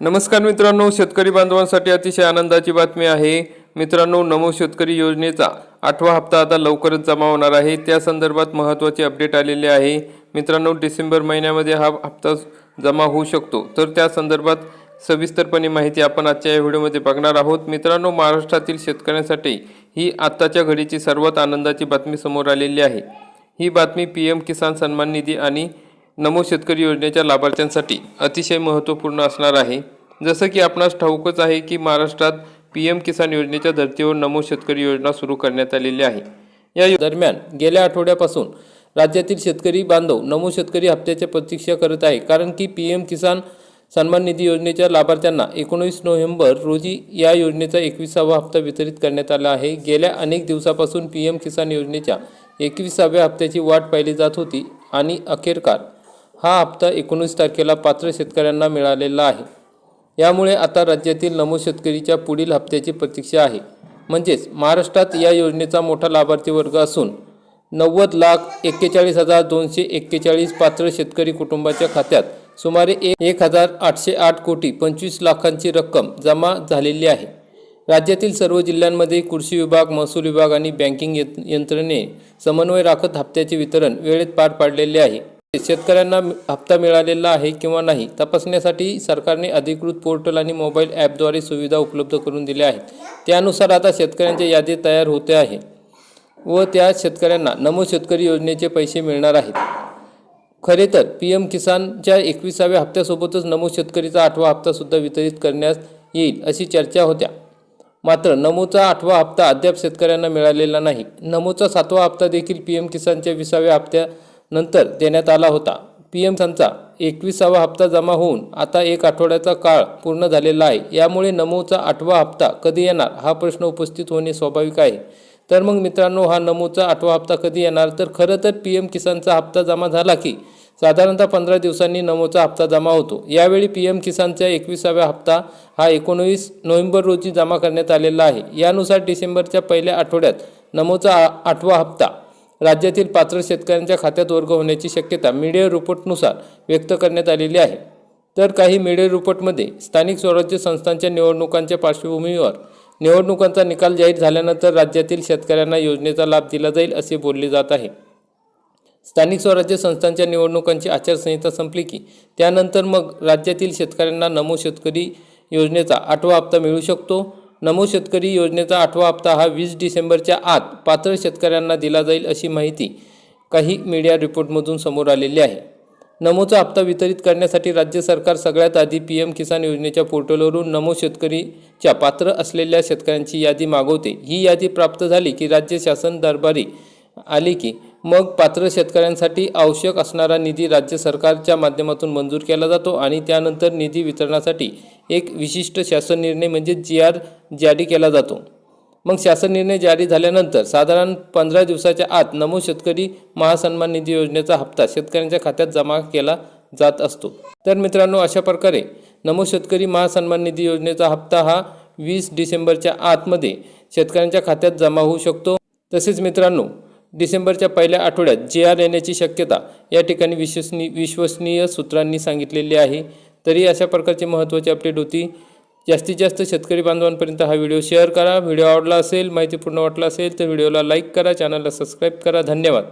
नमस्कार मित्रांनो शेतकरी बांधवांसाठी अतिशय आनंदाची बातमी आहे. मित्रांनो नमो शेतकरी योजनेचा आठवा हप्ता आता लवकरच जमा होणार आहे. त्या संदर्भात महत्त्वाचे अपडेट आलेले आहे. मित्रांनो डिसेंबर महिन्यामध्ये हा हप्ता जमा होऊ शकतो. तर त्या संदर्भात सविस्तरपणे माहिती आपण आजच्या या व्हिडिओमध्ये बघणार आहोत. मित्रांनो महाराष्ट्रातील शेतकऱ्यांसाठी ही आत्ताच्या घडीची सर्वात आनंदाची बातमी समोर आलेली आहे. ही बातमी पी एम किसान सन्मान निधी आणि नमो शेतकरी योजनेच्या लाभार्थ्यांसाठी अतिशय महत्त्वपूर्ण असणार आहे. जसं की आपणास ठाऊकच आहे की महाराष्ट्रात पी एम किसान योजनेच्या धर्तीवर नमो शेतकरी योजना सुरू करण्यात आलेली आहे. या दरम्यान गेल्या आठवड्यापासून राज्यातील शेतकरी बांधव नमो शेतकरी हप्त्याच्या प्रतीक्षा करत आहे. कारण की पी एम किसान सन्मान निधी योजनेच्या लाभार्थ्यांना एकोणीस नोव्हेंबर रोजी या योजनेचा एकविसावा हप्ता वितरित करण्यात आला आहे. गेल्या अनेक दिवसापासून पी एम किसान योजनेच्या एकविसाव्या हप्त्याची वाट पाहिली जात होती आणि अखेरकार हा हप्ता एकोणीस तारखेला पात्र शेतकऱ्यांना मिळालेला आहे. यामुळे आता राज्यातील नमो शेतकरीच्या पुढील हप्त्याची प्रतीक्षा आहे. म्हणजेच महाराष्ट्रात या योजनेचा मोठा लाभार्थी वर्ग असून नव्वद लाख एक्केचाळीस हजार दोनशे एक्केचाळीस पात्र शेतकरी कुटुंबाच्या खात्यात सुमारे एक एक हजार आठशे आठ कोटी पंचवीस लाखांची रक्कम जमा झालेली आहे. राज्यातील सर्व जिल्ह्यांमध्ये कृषी विभाग महसूल विभाग आणि बँकिंग यंत्रणे समन्वय राखत हप्त्याचे वितरण वेळेत पार पाडलेले आहे. शेतकऱ्यांना हप्ता मिळालेला आहे किंवा नाही तपासण्यासाठी सरकारने अधिकृत पोर्टल आणि मोबाईल ॲपद्वारे सुविधा उपलब्ध करून दिल्या आहेत. त्यानुसार आता शेतकऱ्यांच्या यादी तयार होते आहे व त्या शेतकऱ्यांना नमो शेतकरी योजनेचे पैसे मिळणार आहेत. खरे तर पी एम किसानच्या एकविसाव्या हप्त्यासोबतच नमो शेतकरीचा आठवा हप्तासुद्धा वितरित करण्यात येईल अशी चर्चा होत्या. मात्र नमोचा आठवा हप्ता अद्याप शेतकऱ्यांना मिळालेला नाही. नमोचा सातवा हप्ता देखील पी एम किसानच्या विसाव्या हप्त्या नंतर देण्यात आला होता. पी एम किसानचा एकविसावा हप्ता जमा होऊन आता एक आठवड्याचा काळ पूर्ण झालेला आहे. यामुळे नमोचा आठवा हप्ता कधी येणार हा प्रश्न उपस्थित होणे स्वाभाविक आहे. तर मग मित्रांनो हा नमोचा आठवा हप्ता कधी येणार? तर खरं तर पी एम किसानचा हप्ता जमा झाला की साधारणतः पंधरा दिवसांनी नमोचा हप्ता जमा होतो. यावेळी पी एम किसानचा एकविसाव्या हप्ता हा एकोणवीस नोव्हेंबर रोजी जमा करण्यात आलेला आहे. यानुसार डिसेंबरच्या पहिल्या आठवड्यात नमोचा आठवा हप्ता राज्यातील पात्र शेतकऱ्यांच्या खात्यात वर्ग होण्याची शक्यता मीडिया रिपोर्टनुसार व्यक्त करण्यात आलेली आहे. तर काही मीडिया रिपोर्टमध्ये स्थानिक स्वराज्य संस्थांच्या निवडणुकांच्या पार्श्वभूमीवर निवडणुकांचा निकाल जाहीर झाल्यानंतर राज्यातील शेतकऱ्यांना योजनेचा लाभ दिला जाईल असे बोलले जात आहे. स्थानिक स्वराज्य संस्थांच्या निवडणुकांची आचारसंहिता संपली की त्यानंतर मग राज्यातील शेतकऱ्यांना नमो शेतकरी योजनेचा आठवा हप्ता मिळू शकतो. नमो शेतकरी योजनेचा आठवा हप्ता हा वीस डिसेंबरच्या आत पात्र शेतकऱ्यांना दिला जाईल अशी माहिती काही मीडिया रिपोर्टमधून समोर आलेली आहे. नमोचा हप्ता वितरित करण्यासाठी राज्य सरकार सगळ्यात आधी पी एम किसान योजनेच्या पोर्टलवरून नमो शेतकरीच्या पात्र असलेल्या शेतकऱ्यांची यादी मागवते. ही यादी प्राप्त झाली की राज्य शासन दरबारी आली की मग पात्र शेतकऱ्यांसाठी आवश्यक असणारा निधी राज्य सरकारच्या माध्यमातून मंजूर केला जातो आणि त्यानंतर निधी वितरणासाठी एक विशिष्ट शासन निर्णय म्हणजे जी आर जारी केला जातो. मग शासन निर्णय जारी झाल्यानंतर साधारण पंधरा दिवसाच्या आत नमो शेतकरी महासन्मान निधी योजनेचा हप्ता शेतकऱ्यांच्या खात्यात जमा केला जात असतो. तर मित्रांनो अशा प्रकारे नमो शेतकरी महासन्मान निधी योजनेचा हप्ता हा वीस डिसेंबरच्या आतमध्ये शेतकऱ्यांच्या खात्यात जमा होऊ शकतो. तसेच मित्रांनो डिसेंबरच्या पहिल्या आठवड्यात जे आर येण्याची शक्यता या ठिकाणी विश्वसनीय विश्वसनीय सूत्रांनी सांगितलेली आहे. तरी अशा प्रकारची महत्त्वाची अपडेट होती. जास्तीत जास्त शेतकरी बांधवांपर्यंत हा व्हिडिओ शेअर करा. व्हिडिओ आवडला असेल माहितीपूर्ण वाटला असेल तर व्हिडिओला लाईक करा चॅनलला सबस्क्राईब करा. धन्यवाद.